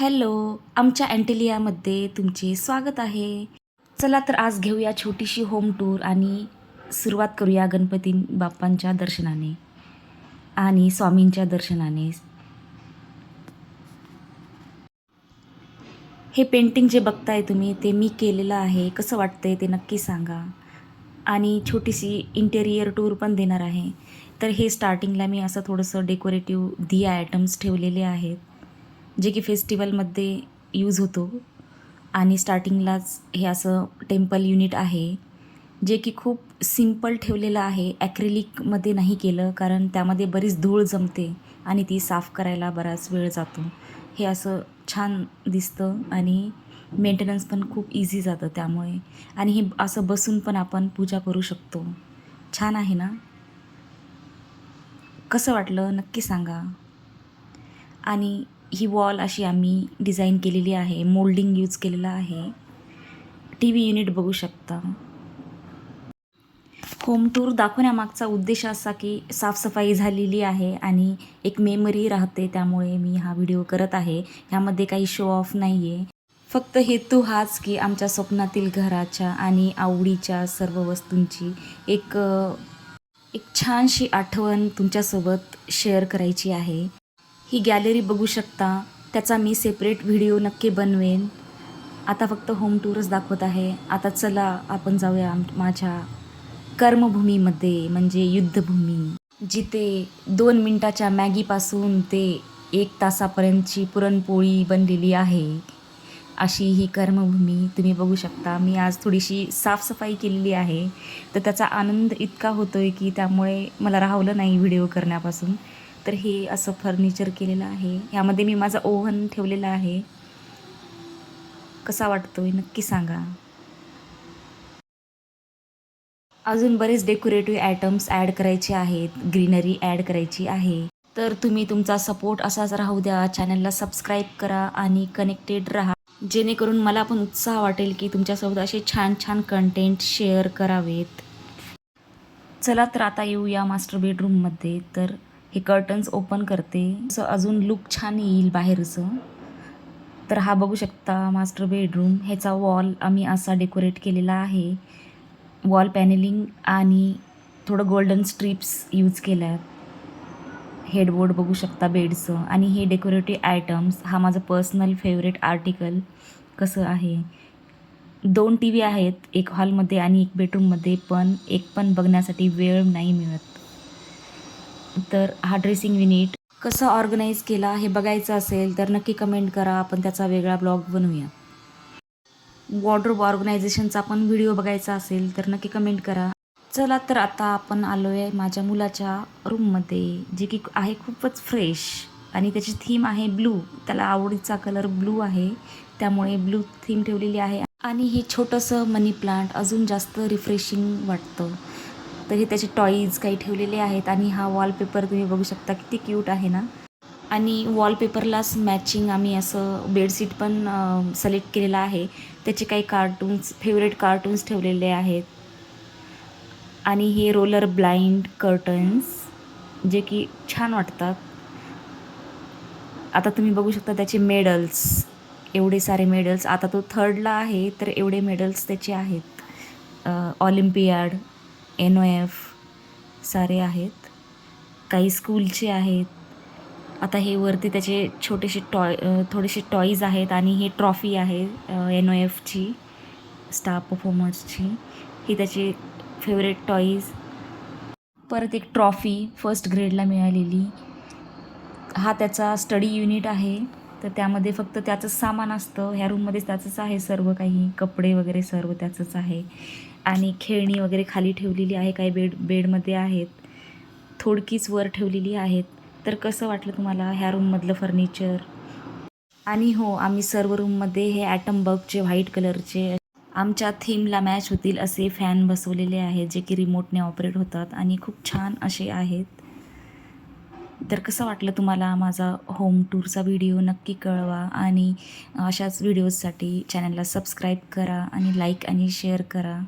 Hello आमच्या अँटेलियामध्ये तुमचे स्वागत आहे. चला तर आज घेऊया छोटीशी होम टूर आणि सुरुवात करूया गणपती बाप्पांच्या दर्शनाने आणि स्वामींच्या दर्शनाने. हे पेंटिंग जे बघताय तुम्ही ते मी केलेलं आहे. कसं वाटतंय ते नक्की सांगा. आणि छोटीशी इंटेरियर टूर पण देणार आहे. तर हे स्टार्टिंगला मी असं थोडंसं डेकोरेटिव्ह दिया आयटम्स ठेवलेले आहेत. जे की फेस्टिवलमध्ये यूज होतो. आणि स्टार्टिंगलाच हे असं टेम्पल युनिट आहे जे की खूप सिंपल ठेवलेलं आहे. ॲक्रिलिकमध्ये नाही केलं कारण त्यामध्ये बरीच धूळ जमते आणि ती साफ करायला बराच वेळ जातो. हे असं छान दिसतं आणि मेंटेनन्स पण खूप इझी जातं त्यामुळे. आणि हे असं बसून पण आपण पूजा करू शकतो. छान आहे ना? कसं वाटलं? नक्की सांगा. आणि ही वॉल अशी आम्ही डिझाईन केलेली आहे मोल्डिंग यूज केलेलं आहे. टी व्ही युनिट बघू शकता. होम टूर दाखवण्यामागचा उद्देश असा की साफसफाई झालेली आहे आणि एक मेमरी राहते त्यामुळे मी हा व्हिडिओ करत आहे. ह्यामध्ये काही शो ऑफ नाही आहे फक्त हेतू हाच की आमच्या स्वप्नातील घराच्या आणि आवडीच्या सर्व वस्तूंची एक एक छानशी आठवण तुमच्यासोबत शेअर करायची आहे. ही गॅलरी बघू शकता. त्याचा मी सेपरेट व्हिडिओ नक्की बनवेन. आता फक्त होम टूरच दाखवत आहे. आता चला आपण जाऊया माझ्या कर्मभूमीमध्ये म्हणजे युद्धभूमी. जिथे दोन मिनटाच्या मॅगीपासून ते एक तासापर्यंतची पुरणपोळी बनलेली आहे. अशी ही कर्मभूमी तुम्ही बघू शकता. मी आज थोडीशी साफसफाई केलेली आहे. तर त्याचा आनंद इतका होतो आहे की त्यामुळे मला राहवलं नाही व्हिडिओ करण्यापासून. तर हे असं फर्निचर केलेलं आहे. ह्यामध्ये मी माझा ओव्हन ठेवलेला आहे. कसा वाटतो आहे नक्की सांगा. अजून बरेच डेकोरेटिव्ह आयटम्स ॲड करायचे आहेत. ग्रीनरी ॲड करायची आहे. तर तुम्ही तुमचा सपोर्ट असाच राहू द्या. चॅनलला सबस्क्राईब करा आणि कनेक्टेड राहा. जेणेकरून मला पण उत्साह वाटेल की तुमच्यासोबत असे छान छान कंटेंट शेअर करावेत. चला तर आता येऊया मास्टर बेडरूममध्ये तर हे कर्टन्स ओपन करते. असं अजून लुक छान येईल बाहेरचं. तर हा बघू शकता मास्टर बेडरूम ह्याचा वॉल आम्ही असा डेकोरेट केलेला आहे. वॉल पॅनेलिंग आणि थोडं गोल्डन स्ट्रिप्स यूज केल्या आहेत हेडबोर्ड बघू शकता बेडचं आणि हे डेकोरेटिव्ह आयटम्स हा माझं पर्सनल फेवरेट आर्टिकल कसं आहे? दोन टी व्ही आहेत एक हॉलमध्ये आणि एक बेडरूममध्ये पण एक पण बघण्यासाठी वेळ नाही मिळत. तर हा ड्रेसिंग युनिट कसं ऑर्गनाईज केला हे बघायचं असेल तर नक्की कमेंट करा. आपण त्याचा वेगळा ब्लॉग बनवूया. वॉर्ड्रोब ऑर्गनायझेशनचा पण व्हिडिओ बघायचा असेल तर नक्की कमेंट करा. चला तर आता आपण आलो आहे माझ्या मुलाच्या रूममध्ये जे की आहे खूपच फ्रेश आणि त्याची थीम आहे ब्लू त्याला आवडीचा कलर ब्लू आहे. त्यामुळे ब्लू थीम ठेवलेली आहे. आणि हे छोटंसं मनी प्लांट अजून जास्त रिफ्रेशिंग वाटतं. तर हे त्याचे टॉईज काही ठेवलेले आहेत आणि हा वॉलपेपर तुम्ही बघू शकता किती क्यूट आहे ना. आणि वॉलपेपरलाच मॅचिंग आम्ही असं बेडशीट पण सिलेक्ट केलेलं आहे. त्याचे काही कार्टून्स फेवरेट कार्टून्स ठेवलेले आहेत. आणि हे रोलर ब्लाइंड कर्टन्स जे की छान वाटतात. आता तुम्ही बघू शकता त्याचे मेडल्स एवढे सारे मेडल्स आता तो थर्डला आहे तर एवढे मेडल्स त्याचे आहेत. ऑलिम्पियाड एन ओ एफ सारे आहेत. काही स्कूलचे आहेत. आता हे वरती त्याचे छोटेसे टॉय थोडेसे टॉईज आहेत आणि हे ट्रॉफी आहे एन ओ एफची स्टार परफॉर्मर्सची ही त्याची फेवरेट टॉईज परत एक ट्रॉफी फर्स्ट ग्रेडला मिळालेली. हा त्याचा स्टडी युनिट आहे. तर त्यामध्ये फक्त त्याचंच सामान असतं. ह्या रूममध्येच त्याचंच आहे. सर्व काही कपडे वगैरे सर्व त्याचंच आहे. आणि खेळणी वगैरे खाली ठेवलेली आहे काही बेड बेडमध्ये आहेत. थोडकीच वर ठेवलेली आहेत. तर कसं वाटलं तुम्हाला ह्या रूममधलं फर्निचर आणि हो आम्ही सर्व रूममध्ये हे ॲटम बगचे व्हाईट कलरचे आमच्या थीमला मॅच होतील असे फॅन बसवलेले आहेत जे की रिमोटने ऑपरेट होतात आणि खूप छान असे आहेत. तर कसं वाटलं तुम्हाला माझा होम टूरचा व्हिडिओ नक्की कळवा आणि अशाच व्हिडिओजसाठी चॅनलला सबस्क्राईब करा आणि लाईक आणि शेअर करा.